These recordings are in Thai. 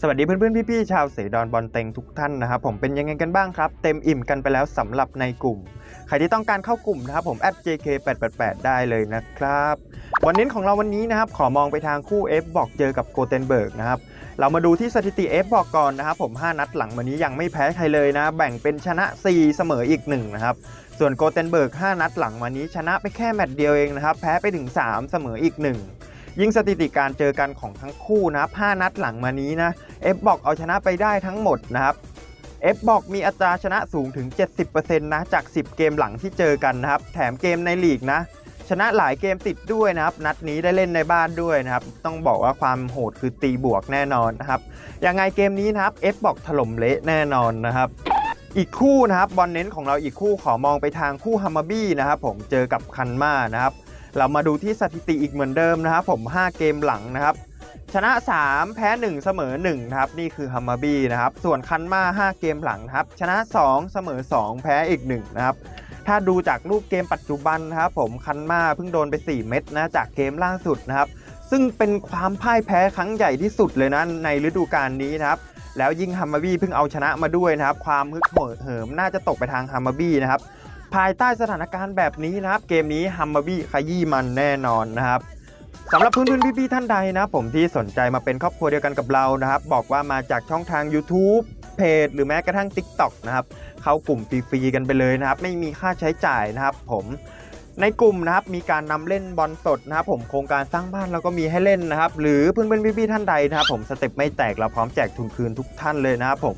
สวัสดีเพื่อนๆพี่ๆชาวเสดอนบอลเต็งทุกท่านนะครับผมเป็นยังไงกันบ้างครับ เต็มอิ่มกันไปแล้วสำหรับในกลุ่ม ใครที่ต้องการเข้ากลุ่มนะครับผมแอด @jk888 ได้เลยนะครับ วันเน้ของเราวันนี้นะครับ ขอมองไปทางคู่ F บอกเจอกับโกเทนเบิร์กนะครับ เรามาดูที่สถิติ F บอกก่อนนะครับผม 5 นัดหลังมานี้ยังไม่แพ้ใครเลยนะ แบ่งเป็นชนะ 4 เสมออีก 1 นะครับ ส่วนโกเทนเบิร์ก 5 นัดหลังมานี้ชนะไปแค่แมตช์เดียวเองนะครับแพ้ไปถึง 3 เสมออีก 1 ยิ่งสถิติการเจอกันของทั้งคู่นะ5นัดหลังมานี้นะ F บอกเอาชนะไปได้ทั้งหมดนะครับ F บอกมีอัตราชนะสูงถึง 70%นะจาก 10 เกมหลังที่เจอกันนะครับ แถมเกมในลีกนะ ชนะหลายเกมติดด้วยนะครับ นัดนี้ได้เล่นในบ้านด้วยนะครับ ต้องบอกว่าความโหดคือตีบวกแน่นอนนะครับ ยังไงเกมนี้นะครับ F บอกถล่มเละแน่นอนนะครับอีกคู่นะครับบอลเน้นของเราอีกคู่ขอมองไปทางคู่ฮัมมาบี้นะครับผมเจอกับคันมานะครับ เรามาดูที่สถิติอีกเหมือนเดิมนะครับ ผม 5 เกมหลังนะครับ ชนะ 3 แพ้ 1 เสมอ1นะครับ นี่คือฮัมมาบี้นะครับ ส่วนคันมา 5 เกมหลังนะครับ ชนะ 2 เสมอ 2 แพ้อีก 1 นะครับ ถ้าดูจากรูปเกมปัจจุบันนะครับ ผมคันมาเพิ่งโดนไป 4 เม็ดนะจากเกมล่าสุดนะครับ ซึ่งเป็นความพ่ายแพ้ครั้งใหญ่ที่สุดเลยนะในฤดูกาลนี้นะครับแล้วยิ่งฮัมมาบี้เพิ่งเอาชนะมาด้วยนะครับ ความฮึกเหิมน่าจะตกไปทางฮัมมาบี้นะครับ ภายใต้สถานการณ์แบบนี้นะครับ เกมนี้ฮัมมาบี้ขยี้มันแน่นอนนะครับสำหรับเพื่อนๆพี่ๆท่านใดนะ ผมที่สนใจมาเป็นครอบครัวเดียวกันกับเรานะครับ บอกว่ามาจากช่องทาง YouTube เพจหรือแม้กระทั่ง TikTok นะครับ เข้ากลุ่มฟรีๆกันไปเลยนะครับ ไม่มีค่าใช้จ่ายนะครับ ผมในกลุ่มนะครับมีการนำเล่นบอลสดนะครับผมโครงการสร้างบ้านเราก็มีให้เล่นนะครับ หรือเพื่อนๆพี่ๆท่านใดนะครับผมสเต็ปไม่แตกเราพร้อมแจกทุนคืนทุกท่านเลยนะครับผม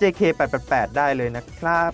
@jk888 ได้เลยนะครับ